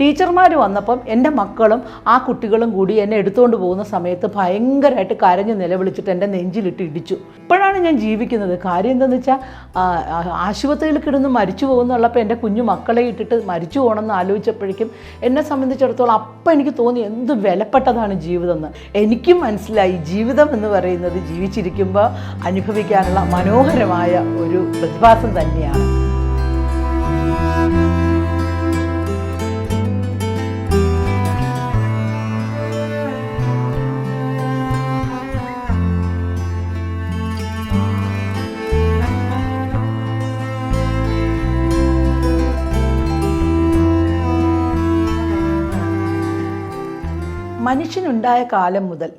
ടീച്ചർമാർ വന്നപ്പം എന്റെ മക്കളും ആ കുട്ടികളും കൂടി എന്നെ എടുത്തുകൊണ്ട് പോകുന്ന സമയത്ത് ഭയങ്കരമായിട്ട് കരഞ്ഞ് നിലവിളിച്ചിട്ട് എന്റെ നെഞ്ചിലിട്ട് ഇടിച്ചു. ഇപ്പോഴാണ് ഞാൻ ജീവിക്കുന്നത്. കാര്യം എന്താണെന്ന് വെച്ചാൽ ആശുപത്രിയിൽ കിടന്ന് മരിച്ചു പോകുന്നുള്ളപ്പോൾ എന്റെ കുഞ്ഞു മക്കളെ ഇട്ടിട്ട് മരിച്ചു പോകണമെന്ന് ആലോചിച്ചപ്പോഴേക്കും എന്നെ സംബന്ധിച്ചിടത്തോളം അപ്പം എനിക്ക് തോന്നി എന്ത് വിലപ്പെട്ടതാണ് ജീവിതം എന്ന് എനിക്കും മനസ്സിലായി ജീവിതം എന്ന് പറയുന്നത് ജീവിച്ചിരിക്കുമ്പോൾ അനുഭവിക്കാനുള്ള മനോഹരമായ ഒരു പ്രതിഭാസം തന്നെയാണ്. മനുഷ്യനുണ്ടായ കാലം മുതൽ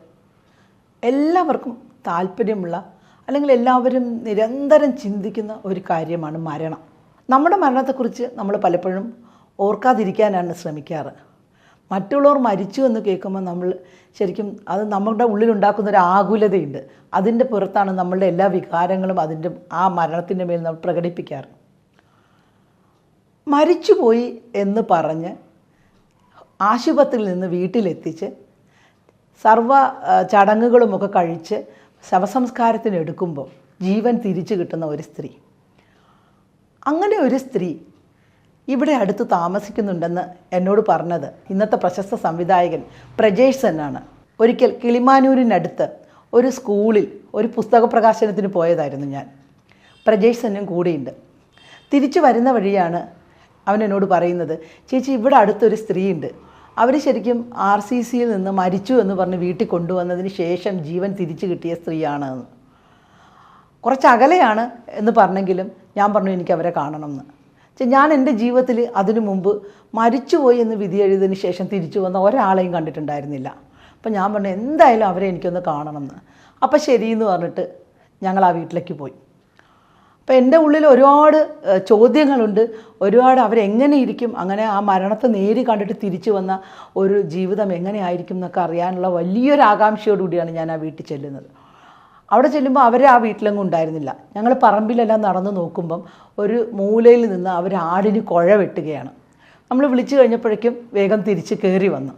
എല്ലാവർക്കും താല്പര്യമുള്ള അല്ലെങ്കിൽ എല്ലാവരും നിരന്തരം ചിന്തിക്കുന്ന ഒരു കാര്യമാണ് മരണം. നമ്മുടെ മരണത്തെക്കുറിച്ച് നമ്മൾ പലപ്പോഴും ഓർക്കാതിരിക്കാനാണ് ശ്രമിക്കാറ്. മറ്റുള്ളവർ മരിച്ചു എന്ന് കേൾക്കുമ്പോൾ നമ്മൾ ശരിക്കും അത് നമ്മുടെ ഉള്ളിലുണ്ടാക്കുന്ന ഒരു ആകുലതയുണ്ട്. അതിന്റെ പുറത്താണ് നമ്മളുടെ എല്ലാ വികാരങ്ങളും അതിന്റെ ആ മരണത്തിന്റെ മേൽ നമ്മൾ പ്രകടിപ്പിക്കാറ്. മരിച്ചുപോയി എന്ന് പറഞ്ഞ് ആശുപത്രിയിൽ നിന്ന് വീട്ടിലെത്തിച്ച് സർവ ചടങ്ങുകളുമൊക്കെ കഴിച്ച് ശവസംസ്കാരത്തിന് എടുക്കുമ്പോൾ ജീവൻ തിരിച്ചു കിട്ടുന്ന ഒരു സ്ത്രീ. അങ്ങനെ ഒരു സ്ത്രീ ഇവിടെ അടുത്ത് താമസിക്കുന്നുണ്ടെന്ന് എന്നോട് പറഞ്ഞത് ഇന്നത്തെ പ്രശസ്ത സംവിധായകൻ പ്രജേഷ് സെന്നാണ്. ഒരിക്കൽ കിളിമാനൂരിനടുത്ത് ഒരു സ്കൂളിൽ ഒരു പുസ്തക പ്രകാശനത്തിന് പോയതായിരുന്നു ഞാൻ. പ്രജേഷ് സെന്നും കൂടെയുണ്ട്. തിരിച്ചു വരുന്ന വഴിയാണ് അവൻ എന്നോട് പറയുന്നത് ചേച്ചി ഇവിടെ അടുത്തൊരു സ്ത്രീയുണ്ട്. അവർ ശരിക്കും ആർ സി സിയിൽ നിന്ന് മരിച്ചു എന്ന് പറഞ്ഞ് വീട്ടിൽ കൊണ്ടുവന്നതിന് ശേഷം ജീവൻ തിരിച്ചു കിട്ടിയ സ്ത്രീയാണ് എന്ന്. കുറച്ച് അകലെയാണ് എന്ന് പറഞ്ഞെങ്കിലും ഞാൻ പറഞ്ഞു എനിക്ക് അവരെ കാണണം എന്ന്. ഞാൻ എന്റെ ജീവിതത്തിൽ അതിനു മുമ്പ് മരിച്ചുപോയി എന്ന് വിധി എഴുതിയതിന് ശേഷം തിരിച്ചു വന്ന ഒരാളെയും കണ്ടിട്ടുണ്ടായിരുന്നില്ല. അപ്പം ഞാൻ പറഞ്ഞു എന്തായാലും അവരെ എനിക്കൊന്ന് കാണണം എന്ന്. അപ്പം ശരിയെന്ന് പറഞ്ഞിട്ട് ഞങ്ങൾ ആ വീട്ടിലേക്ക് പോയി. അപ്പോൾ എന്റെ ഉള്ളിൽ ഒരുപാട് ചോദ്യങ്ങളുണ്ട്. ഒരുപാട് അവരെങ്ങനെ ഇരിക്കും? അങ്ങനെ ആ മരണത്തെ നേരി കണ്ടിട്ട് തിരിച്ചു വന്ന ഒരു ജീവിതം എങ്ങനെയായിരിക്കും എന്നൊക്കെ അറിയാനുള്ള വലിയൊരു ആകാംക്ഷയോടുകൂടിയാണ് ഞാൻ ആ വീട്ടിൽ ചെല്ലുന്നത്. അവിടെ ചെല്ലുമ്പോൾ അവർ ആ വീട്ടിലെങ്ങും ഉണ്ടായിരുന്നില്ല. ഞങ്ങൾ പറമ്പിലെല്ലാം നടന്ന് നോക്കുമ്പം ഒരു മൂലയിൽ നിന്ന് അവർ ആടിന് കുഴ വെട്ടുകയാണ്. നമ്മൾ വിളിച്ചു കഴിഞ്ഞപ്പോഴേക്കും വേഗം തിരിച്ച് കയറി വന്നു.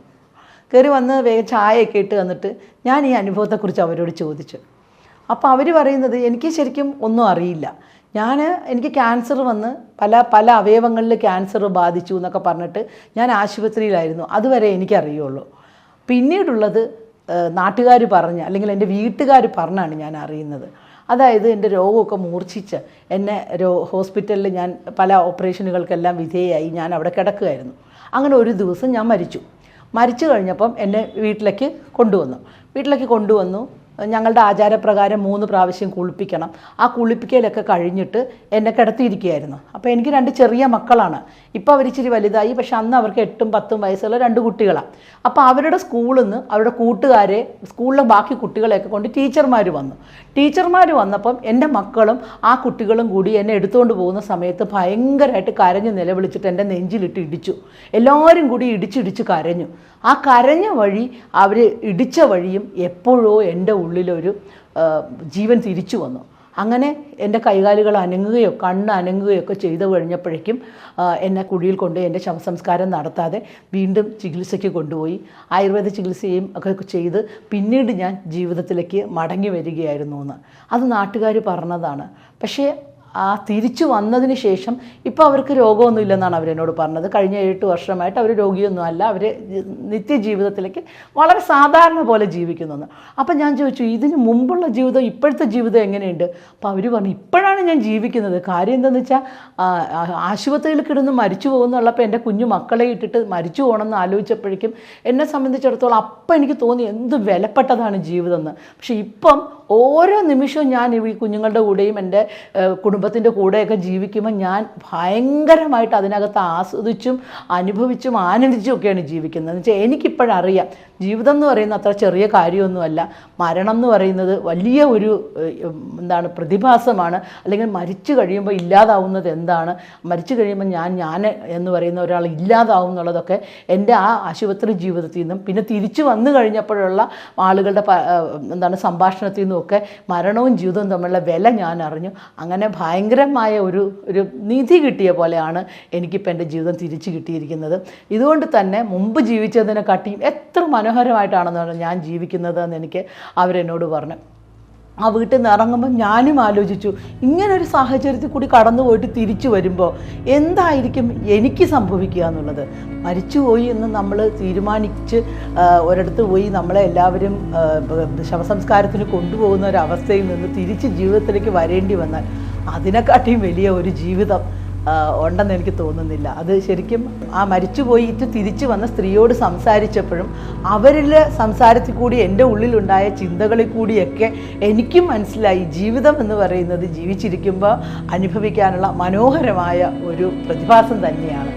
കയറി വന്ന് വേഗം ചായയൊക്കെ ഇട്ട് വന്നിട്ട് ഞാൻ ഈ അനുഭവത്തെക്കുറിച്ച് അവരോട് ചോദിച്ചു. അപ്പോൾ അവർ പറയുന്നത് എനിക്ക് ശരിക്കും ഒന്നും അറിയില്ല. ഞാൻ എനിക്ക് ക്യാൻസർ വന്ന് പല പല അവയവങ്ങളിൽ ക്യാൻസർ ബാധിച്ചു എന്നൊക്കെ പറഞ്ഞിട്ട് ഞാൻ ആശുപത്രിയിലായിരുന്നു. അതുവരെ എനിക്കറിയുള്ളൂ. പിന്നീടുള്ളത് നാട്ടുകാർ പറഞ്ഞ് അല്ലെങ്കിൽ എന്റെ വീട്ടുകാർ പറഞ്ഞാണ് ഞാൻ അറിയുന്നത്. അതായത് എന്റെ രോഗമൊക്കെ മൂർച്ഛിച്ച് എന്നെ രോ ഹോസ്പിറ്റലിൽ ഞാൻ പല ഓപ്പറേഷനുകൾക്കെല്ലാം വിധേയമായി ഞാൻ അവിടെ കിടക്കുകയായിരുന്നു അങ്ങനെ ഒരു ദിവസം ഞാൻ മരിച്ചു. മരിച്ചു കഴിഞ്ഞപ്പം എന്നെ വീട്ടിലേക്ക് കൊണ്ടുവന്നു. വീട്ടിലേക്ക് കൊണ്ടുവന്നു. ഞങ്ങളുടെ ആചാരപ്രകാരം മൂന്ന് പ്രാവശ്യം കുളിപ്പിക്കണം. ആ കുളിപ്പിക്കലൊക്കെ കഴിഞ്ഞിട്ട് എന്നെ കിടത്തിയിരിക്കുകയായിരുന്നു. അപ്പോൾ എനിക്ക് രണ്ട് ചെറിയ മക്കളാണ്. ഇപ്പോൾ അവർ ഇച്ചിരി വലുതായി പക്ഷെ അന്ന് അവർക്ക് എട്ടും പത്തും വയസ്സുള്ള രണ്ട് കുട്ടികളാണ് അപ്പോൾ അവരുടെ സ്കൂളിൽ നിന്ന് അവരുടെ കൂട്ടുകാരെ സ്കൂളിലെ ബാക്കി കുട്ടികളെയൊക്കെ കൊണ്ട് ടീച്ചർമാർ വന്നു. ടീച്ചർമാർ വന്നപ്പം എന്റെ മക്കളും ആ കുട്ടികളും കൂടി എന്നെ എടുത്തുകൊണ്ട് പോകുന്ന സമയത്ത് ഭയങ്കരമായിട്ട് കരഞ്ഞ് നിലവിളിച്ചിട്ട് എന്റെ നെഞ്ചിലിട്ട് ഇടിച്ചു. എല്ലാവരും കൂടി ഇടിച്ചിടിച്ച് കരഞ്ഞു. ആ കരഞ്ഞ വഴി അവർ ഇടിച്ച വഴിയും എപ്പോഴോ എന്റെ ഉള്ളിലൊരു ജീവൻ തിരിച്ചു വന്നു. അങ്ങനെ എന്റെ കൈകാലുകൾ അനങ്ങുകയോ കണ്ണ് അനങ്ങുകയോ ഒക്കെ ചെയ്തു കഴിഞ്ഞപ്പോഴേക്കും എന്നെ കുഴിയിൽ കൊണ്ട് എന്റെ ശവസംസ്കാരം നടത്താതെ വീണ്ടും ചികിത്സയ്ക്ക് കൊണ്ടുപോയി. ആയുർവേദ ചികിത്സയും ഒക്കെ ചെയ്ത് പിന്നീട് ഞാൻ ജീവിതത്തിലേക്ക് മടങ്ങി വരികയായിരുന്നു എന്ന്. അത് നാട്ടുകാർ പറഞ്ഞതാണ്. പക്ഷേ ആ തിരിച്ചു വന്നതിന് ശേഷം ഇപ്പോൾ അവർക്ക് രോഗമൊന്നും ഇല്ലെന്നാണ് അവരെന്നോട് പറഞ്ഞത്. കഴിഞ്ഞ എട്ട് വർഷമായിട്ട് അവർ രോഗിയൊന്നും അല്ല. അവർ നിത്യജീവിതത്തിലേക്ക് വളരെ സാധാരണ പോലെ ജീവിക്കുന്നു അപ്പം ഞാൻ ചോദിച്ചു ഇതിന് മുമ്പുള്ള ജീവിതം ഇപ്പോഴത്തെ ജീവിതം എങ്ങനെയുണ്ട്? അപ്പോൾ അവർ പറഞ്ഞു ഇപ്പോഴാണ് ഞാൻ ജീവിക്കുന്നത്. കാര്യം എന്താണെന്ന് വെച്ചാൽ ആശുപത്രിയിൽ കിടന്ന് മരിച്ചു പോകുന്നുള്ളപ്പോൾ എന്റെ കുഞ്ഞു മക്കളെ ഇട്ടിട്ട് മരിച്ചു പോകണമെന്ന് ആലോചിച്ചപ്പോഴേക്കും എന്നെ സംബന്ധിച്ചിടത്തോളം അപ്പം എനിക്ക് തോന്നി എന്ത് വിലപ്പെട്ടതാണ് ജീവിതം എന്ന്. പക്ഷേ ഇപ്പം ഓരോ നിമിഷവും ഞാൻ ഈ കുഞ്ഞുങ്ങളുടെ കൂടെയും എന്റെ കുടുംബത്തിന്റെ കൂടെയൊക്കെ ജീവിക്കുമ്പോൾ ഞാൻ ഭയങ്കരമായിട്ട് അതിനകത്ത് ആസ്വദിച്ചും അനുഭവിച്ചും ആനന്ദിച്ചും ഒക്കെയാണ് ജീവിക്കുന്നത്. എന്ന് വെച്ചാൽ എനിക്കിപ്പോഴറിയാം ജീവിതം എന്ന് പറയുന്നത് അത്ര ചെറിയ കാര്യമൊന്നുമല്ല. മരണം എന്ന് പറയുന്നത് വലിയ ഒരു എന്താണ് പ്രതിഭാസമാണ്. അല്ലെങ്കിൽ മരിച്ചു കഴിയുമ്പോൾ ഇല്ലാതാവുന്നത് എന്താണ്? മരിച്ചു കഴിയുമ്പോൾ ഞാൻ ഞാൻ എന്ന് പറയുന്ന ഒരാൾ ഇല്ലാതാവും എന്നുള്ളതൊക്കെ എന്റെ ആ ആശുപത്രി ജീവിതത്തിൽ നിന്നും പിന്നെ തിരിച്ചു വന്നു കഴിഞ്ഞപ്പോഴുള്ള ആളുകളുടെ എന്താണ് സംഭാഷണത്തിൽ നിന്നുമൊക്കെ മരണവും ജീവിതവും തമ്മിലുള്ള വില ഞാൻ അറിഞ്ഞു. അങ്ങനെ ഭയങ്കരമായ ഒരു ഒരു നിധി കിട്ടിയ പോലെയാണ് എനിക്കിപ്പോൾ എന്റെ ജീവിതം തിരിച്ചു കിട്ടിയിരിക്കുന്നത്. ഇതുകൊണ്ട് തന്നെ മുമ്പ് ജീവിച്ചതിനെക്കാട്ടിയും എത്ര മനോഹരമായിട്ടാണെന്നാണ് ഞാൻ ജീവിക്കുന്നത് എന്ന് എനിക്ക് അവരെന്നോട് പറഞ്ഞു. ആ വീട്ടിൽ നിന്ന് ഇറങ്ങുമ്പോൾ ഞാനും ആലോചിച്ചു ഇങ്ങനൊരു സാഹചര്യത്തിൽ കൂടി കടന്നു പോയിട്ട് തിരിച്ചു വരുമ്പോൾ എന്തായിരിക്കും എനിക്ക് സംഭവിക്കുക എന്നുള്ളത്. മരിച്ചുപോയി എന്ന് നമ്മൾ തീരുമാനിച്ച് ഒരിടത്ത് പോയി നമ്മളെ എല്ലാവരും ശവസംസ്കാരത്തിന് കൊണ്ടുപോകുന്ന ഒരു അവസ്ഥയിൽ നിന്ന് തിരിച്ച് ജീവിതത്തിലേക്ക് വരേണ്ടി വന്നാൽ അതിനെക്കാട്ടിയും വലിയ ഒരു ജീവിതം ഉണ്ടെന്ന് എനിക്ക് തോന്നുന്നില്ല. അത് ശരിക്കും ആ മരിച്ചുപോയിട്ട് തിരിച്ചു വന്ന സ്ത്രീയോട് സംസാരിച്ചപ്പോഴും അവരിൽ സംസാരത്തിൽ കൂടി എന്റെ ഉള്ളിലുണ്ടായ ചിന്തകളിൽ കൂടിയൊക്കെ എനിക്കും മനസ്സിലായി. ജീവിതം എന്ന് പറയുന്നത് ജീവിച്ചിരിക്കുമ്പോൾ അനുഭവിക്കാനുള്ള മനോഹരമായ ഒരു പ്രതിഭാസം തന്നെയാണ്.